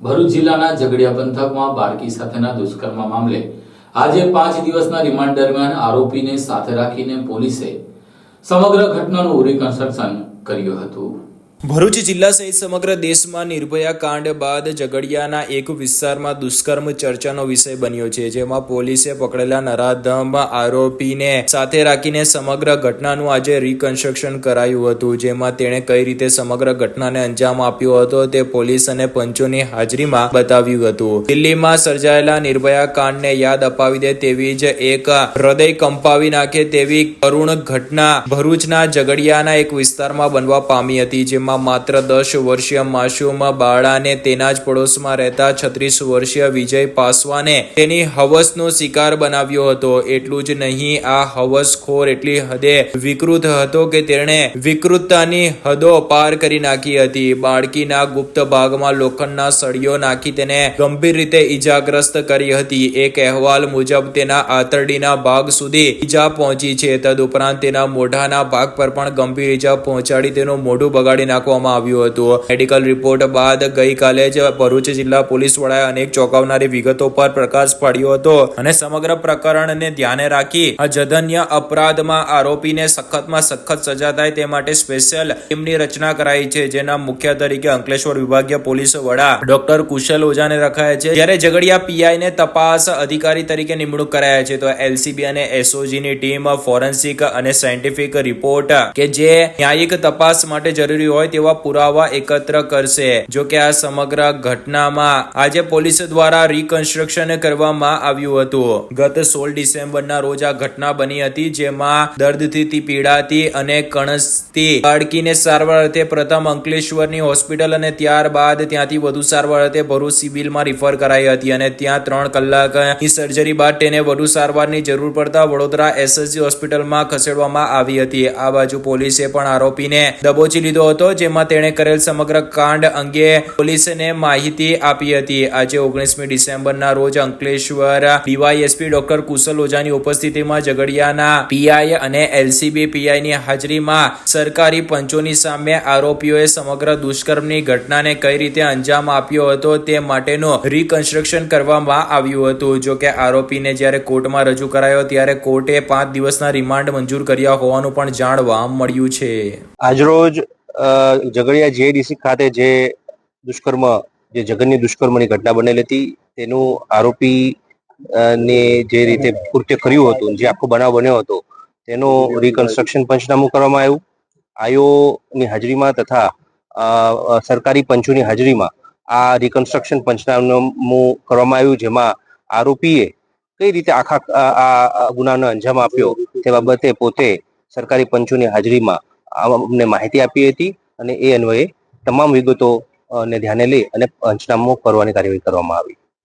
ભરૂચ જિલ્લાના ઝઘડિયા પંથકમાં બાળકી સાથેના દુષ્કર્મ મામલે આજે પાંચ દિવસના રિમાન્ડ દરમિયાન આરોપીને સાથે રાખીને પોલીસે સમગ્ર ઘટનાનું રિકન્સ્ટ્રક્શન કર્યું હતું. ભરૂચ જિલ્લા સહિત સમગ્ર દેશમાં નિર્ભયા કાંડ બાદ ઝઘડિયાના એક વિસ્તારમાં દુષ્કર્મ ચર્ચાનો વિષય બન્યો છે, જેમાં પોલીસે પકડેલા નરાધમ આરોપીને સાથે રાખીને સમગ્ર ઘટનાનું આજે રિકન્સ્ટ્રક્શન કરાયું હતું, જેમાં તેણે કઈ રીતે સમગ્ર ઘટનાને અંજામ આપ્યો હતો તે પોલીસ અને પંચોની હાજરીમાં બતાવ્યું હતું. દિલ્હીમાં સર્જાયેલા નિર્ભયા કાંડને યાદ અપાવી દે તેવી જ એક હૃદય કંપાવી નાખે તેવી કરુણ ઘટના ભરૂચના ઝઘડિયાના એક વિસ્તારમાં બનવા પામી હતી, જેમાં માત્ર દસ વર્ષીય માસુમ બાળાને તેના જ પડોશમાં રહેતા છત્રીસ વર્ષીય વિજય પાસવાને તેની હવસનો શિકાર બનાવ્યો હતો. એટલું જ નહીં, આ હવસખોર એટલી હદે વિકૃત હતો કે તેણે વિકૃતતાની હદો પાર કરી નાખી હતી. બાળકીના ગુપ્ત ભાગમાં લોખંડના સળીઓ નાખી તેને ગંભીર રીતે ઈજાગ્રસ્ત કરી હતી. એક અહેવાલ મુજબ, તેના આંતરડીના ભાગ સુધી ઈજા પહોંચી છે. તદુપરાંત તેના મોઢાના ભાગ પર પણ ગંભીર ઈજા પહોંચાડી તેનું મોઢું બગાડી નાખવામાં આવ્યું હતું. મેડિકલ રિપોર્ટ બાદ ગઈકાલે જ ભરૂચ જિલ્લા પોલીસ વડાએ અનેક ચોંકાવનારી વિગતો પર પ્રકાશ પાડ્યો હતો અને સમગ્ર પ્રકરણને ધ્યાને રાખી જધન્ય અપરાધમાં આરોપીને સખતમાં સખત સજા થાય તે માટે સ્પેશિયલ ટીમની રચના કરાઈ છે, જેના મુખ્ય તરીકે અંકલેશ્વર વિભાગીય પોલીસ વડા ડોક્ટર કુશલ ઓઝાને રખાયા છે. જ્યારે ઝઘડિયા પીઆઈ ને તપાસ અધિકારી તરીકે નિમણૂક કરાયા છે, તો એલસીબી અને એસઓજી ની ટીમ ફોરેન્સિક અને સાયન્ટિફિક રિપોર્ટ કે જે ન્યાયિક તપાસ માટે જરૂરી હોય તેવા પુરાવા એકત્ર કરશે. જો કે આ સમગ્ર ઘટનામાં આજે પોલીસ દ્વારા રિકન્સ્ટ્રક્શન કરવામાં આવ્યું હતું. ગત સોળ ડિસેમ્બરના રોજ આ ઘટના બની હતી, જેમાં દર્દથી પીડાતી અને કણસથી બાળકીને સારવાર અર્થે પ્રથમ અંકલેશ્વરની હોસ્પિટલ અને ત્યારબાદ ત્યાંથી વધુ સારવાર અર્થે ભરૂચ સિવિલમાં રિફર કરાઈ હતી અને ત્યાં ત્રણ કલાકની સર્જરી બાદ તેને વધુ સારવારની જરૂર પડતા વડોદરા એસએસજી હોસ્પિટલમાં ખસેડવામાં આવી હતી. આ બાજુ પોલીસે પણ આરોપીને દબોચી લીધો હતો જેમાં તેણે કરેલ સમગ્ર કાંડ અંગે પોલીસને માહિતી આપી હતી. આજે ઓગણીસમી ડિસેમ્બરના રોજ અંકલેશ્વર ડીવાયએસપી ડોક્ટર કુશલ ઓઝાની ઉપસ્થિતિમાં ઝઘડિયાના પીઆઈ અને એલસીબી પીઆઈની હાજરીમાં સરકારી પંચોની સામે આરોપીઓએ સમગ્ર દુષ્કર્મની ઘટનાને કઈ રીતે અંજામ આપ્યો હતો તે માટેનું રિકન્સ્ટ્રક્શન કરવામાં આવ્યું હતું. જો કે આરોપીને જ્યારે કોર્ટમાં રજૂ કરાયો ત્યારે કોર્ટે પાંચ દિવસના રિમાન્ડ મંજૂર કર્યા હોવાનું પણ જાણવા મળ્યું છે. આજરોજ ઝઘડિયા જીઆઈડીસી ખાતે જે દુષ્કર્મ, જે જઘન્ય દુષ્કર્મની ઘટના બનેલી હતી, તેનું આરોપી ને જે રીતે કૃત્ય કર્યું હતું, જે આખો બનાવ બન્યો હતો, તેનું રિકન્સ્ટ્રક્શન પંચનામું કરવામાં આવ્યું. આયોની હાજરીમાં તથા સરકારી પંચોની હાજરીમાં આ રિકન્સ્ટ્રક્શન પંચનામું કરવામાં આવ્યું, જેમાં આરોપીએ કઈ રીતે આખા આ ગુનાનો અંજામ આપ્યો તે બાબતે પોતે સરકારી પંચોની હાજરીમાં અમને માહિતી આપી હતી અને એ અન્વયે તમામ વિગતો ને ધ્યાને લઈ અને પંચનામું કરવાની કાર્યવાહી કરવામાં આવી.